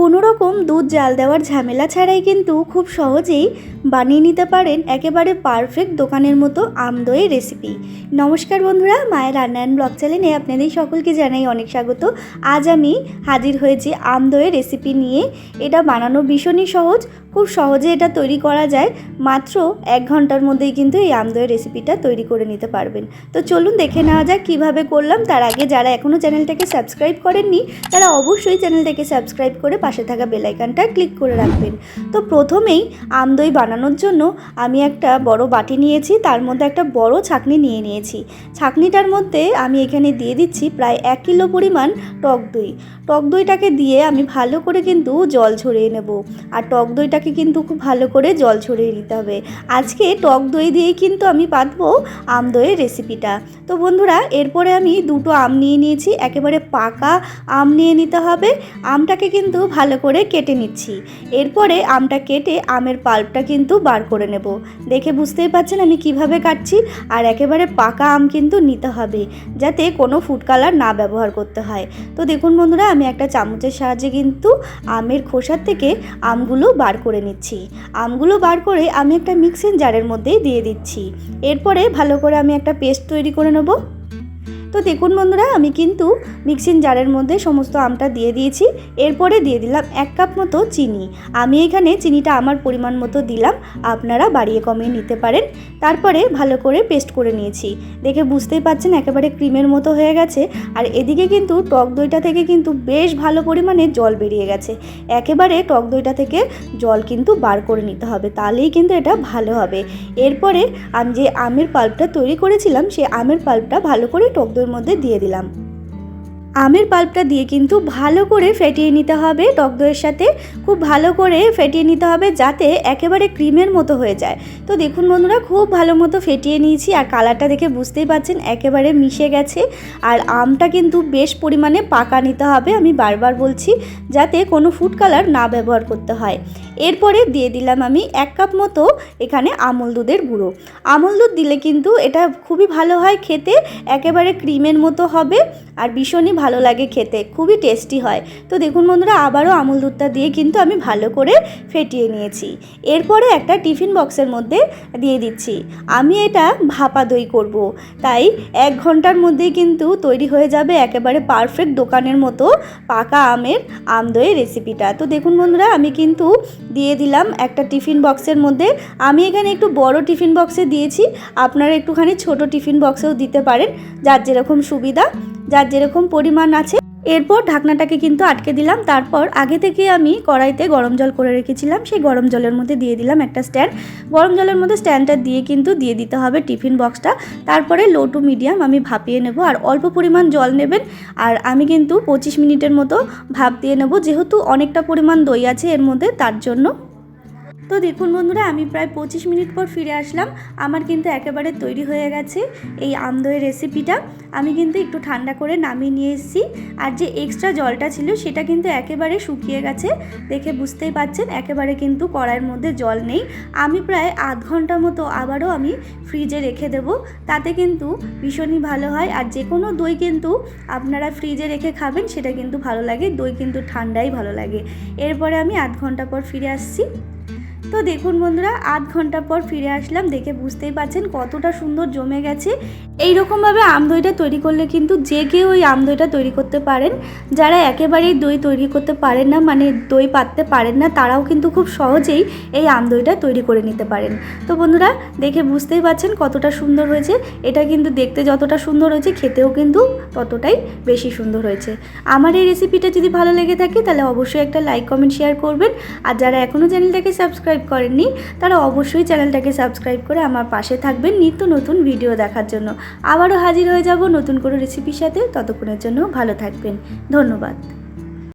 কোনো রকম দুধ জাল দেওয়ার ঝামেলা ছাড়াই কিন্তু খুব সহজেই বানিয়ে নিতে পারেন একেবারে পারফেক্ট দোকানের মতো আমদই রেসিপি নমস্কার বন্ধুরা, মায়ের রান্নায়ন ব্লগ চ্যানেলে আপনাদের সকলকে জানাই অনেক স্বাগত। আজ আমি হাজির হয়েছি আমদইয়ের রেসিপি নিয়ে। এটা বানানো ভীষণই সহজ, খুব সহজে এটা তৈরি করা যায়। মাত্র এক ঘণ্টার মধ্যেই কিন্তু এই আমদইয়ের রেসিপিটা তৈরি করে নিতে পারবেন। তো চলুন দেখে নেওয়া যাক কীভাবে করলাম। তার আগে যারা এখনও চ্যানেলটাকে সাবস্ক্রাইব করেননি, তারা অবশ্যই চ্যানেলটাকে সাবস্ক্রাইব করে পাশে থাকা বেলাইকানটা ক্লিক করে রাখবেন। তো প্রথমেই আমদই বানানোর জন্য আমি একটা বড় বাটি নিয়েছি, তার মধ্যে একটা বড় ছাকনি নিয়ে নিয়েছি। ছাকনিটার মধ্যে আমি এখানে দিয়ে দিচ্ছি প্রায় এক কিলো পরিমাণ টক দই। টক দইটাকে দিয়ে আমি ভালো করে কিন্তু জল ছড়িয়ে নেব। আর টক দইটাকে কিন্তু খুব ভালো করে জল ছড়িয়ে নিতে হবে। আজকে টক দই দিয়ে কিন্তু আমি পাতবো আম দইয়ের রেসিপিটা তো বন্ধুরা, এরপরে আমি দুটো আম নিয়ে নিয়েছি, একেবারে পাকা আম নিয়ে নিতে হবে। আমটাকে কিন্তু ভালো করে কেটে নিচ্ছি। এরপরে আমটা কেটে আমের পাল্পটা কিন্তু বার করে নেব। দেখে বুঝতেই পারছেন আমি কীভাবে কাটছি? আর একেবারে পাকা আম কিন্তু নিতে হবে, যাতে কোনো ফুড কালার না ব্যবহার করতে হয়। তো দেখুন বন্ধুরা, আমি একটা চামচের সাহায্যে কিন্তু আমের খোসার থেকে আমগুলো বার করে নিচ্ছি। আমগুলো বার করে আমি একটা মিক্সিং জারের মধ্যেই দিয়ে দিচ্ছি। এরপরে ভালো করে আমি একটা পেস্ট তৈরি করে নেব। তো দেখুন বন্ধুরা, আমি কিন্তু মিক্সিং জারের মধ্যে সমস্ত আমটা দিয়ে দিয়েছি। এরপরে দিয়ে দিলাম এক কাপ মতো চিনি। আমি এখানে চিনিটা আমার পরিমাণ মতো দিলাম। আপনারা বাড়িয়ে কমিয়ে নিতে পারেন। তারপরে ভালো করে পেস্ট করে নিয়েছি। দেখে বুঝতেই পাচ্ছেন, একেবারে ক্রিমের মতো হয়ে গেছে। আর এদিকে কিন্তু টক দইটা থেকে কিন্তু বেশ ভালো পরিমাণে জল বেরিয়ে গেছে। একেবারে টক দইটা থেকে জল কিন্তু বার করে নিতে হবে। তাহলেই কিন্তু এটা ভালো হবে। এরপরে আমি যে আমের পাল্পটা তৈরি করেছিলাম সেই আমের পাল্পটা ভালো করে টক দইয়ের মধ্যে দিয়ে দিলাম। আমের পাল্পটা দিয়ে কিন্তু ভালো করে ফেটিয়ে নিতে হবে। টক দইয়ের সাথে খুব ভালো করে ফেটিয়ে নিতে হবে যাতে একেবারে ক্রিমের মতো হয়ে যায়। তো দেখুন বন্ধুরা, খুব ভালো মতো ফেটিয়ে নিয়েছি আর কালারটা দেখে বুঝতেই পারছেন একেবারে মিশে গেছে। আর আমটা কিন্তু বেশ পরিমাণে পাকা নিতে হবে, আমি বারবার বলছি, যাতে কোনো ফুড কালার না ব্যবহার করতে হয়। এরপরে দিয়ে দিলাম আমি এক কাপ মতো এখানে আমল দুধের গুঁড়ো। আমল দুধ দিলে কিন্তু এটা খুবই ভালো হয় খেতে, একেবারে ক্রিমের মতো হবে আর ভীষণই ভালো লাগে খেতে, খুবই টেস্টি হয়। তো দেখুন বন্ধুরা, আবারও আমুল দুধটা দিয়ে কিন্তু আমি ভালো করে ফেটিয়ে নিয়েছি। এরপরে একটা টিফিন বক্সের মধ্যে দিয়ে দিচ্ছি। আমি এটা ভাপা দই করব। তাই এক ঘণ্টার মধ্যেই কিন্তু তৈরি হয়ে যাবে একেবারে পারফেক্ট দোকানের মতো পাকা আমের আম দইয়ের রেসিপিটা। তো দেখুন বন্ধুরা, আমি কিন্তু দিয়ে দিলাম একটা টিফিন বক্সের মধ্যে। আমি এখানে একটু বড় টিফিন বক্সে দিয়েছি। আপনারা একটুখানি ছোট টিফিন বক্সেও দিতে পারেন, যার যেরকম সুবিধা। যার যেরকম পরিমাণ আছে। এরপর ঢাকনাটাকে কিন্তু আটকে দিলাম। তারপর আগে থেকে আমি কড়াইতে গরম জল করে রেখেছিলাম। সেই গরম জলের মধ্যে দিয়ে দিলাম একটা স্ট্যান্ড। গরম জলের মধ্যে স্ট্যান্ডটা দিয়ে কিন্তু দিয়ে দিতে হবে টিফিন বক্সটা। তারপরে লো টু মিডিয়াম আমি ভাপিয়ে নেব। আর অল্প পরিমাণ জল নেবেন। আর আমি কিন্তু পঁচিশ মিনিটের মতো ভাপ দিয়ে নেব। যেহেতু অনেকটা পরিমাণ দই আছে এর মধ্যে, তার জন্য তো দেখুন বন্ধুরা, আমি প্রায় পঁচিশ মিনিট পর ফিরে আসলাম। আমার কিন্তু একেবারে তৈরি হয়ে গেছে এই আমদইয়ের রেসিপিটা আমি কিন্তু একটু ঠান্ডা করে নামিয়ে নিয়ে এসেছি। আর যে এক্সট্রা জলটা ছিল, সেটা কিন্তু একেবারে শুকিয়ে গেছে। দেখে বুঝতেই পাচ্ছেন, একেবারে কিন্তু কড়াইয়ের মধ্যে জল নেই। আমি প্রায় আধ ঘণ্টা মতো আবারও আমি ফ্রিজে রেখে দেব। তাতে কিন্তু ভীষণই ভালো হয়। আর যে কোনো দই কিন্তু আপনারা ফ্রিজে রেখে খাবেন, সেটা কিন্তু ভালো লাগে। দই কিন্তু ঠান্ডাই ভালো লাগে। এরপরে আমি আধ ঘণ্টা পর ফিরে আসছি। তো দেখুন বন্ধুরা, আধ ঘণ্টা পর ফিরে আসলাম। দেখে বুঝতেই পারছেন কতটা সুন্দর জমে গেছে। এই রকমভাবে আম দইটা তৈরি করলে কিন্তু যে কেউ ওই আম দইটা তৈরি করতে পারেন। যারা একেবারেই দই তৈরি করতে পারেন না মানে দই পাততে পারেন না, তারাও কিন্তু খুব সহজেই এই আম দইটা তৈরি করে নিতে পারেন। তো বন্ধুরা, দেখে বুঝতেই পারছেন কতটা সুন্দর হয়েছে। এটা কিন্তু দেখতে যতটা সুন্দর হয়েছে, খেতেও কিন্তু ততটাই বেশি সুন্দর হয়েছে। আমার এই রেসিপিটা যদি ভালো লেগে থাকে, তাহলে অবশ্যই একটা লাইক কমেন্ট শেয়ার করবেন। আর যারা এখনও চ্যানেলটাকে সাবস্ক্রাইব করেননি তারা অবশ্যই চ্যানেলটাকে সাবস্ক্রাইব করে আমার পাশে থাকবেন নিত্য নতুন ভিডিও দেখার জন্য। আবারও হাজির হয়ে যাব নতুন কোনো রেসিপির সাথে, ততক্ষণের জন্য ভালো থাকবেন। ধন্যবাদ।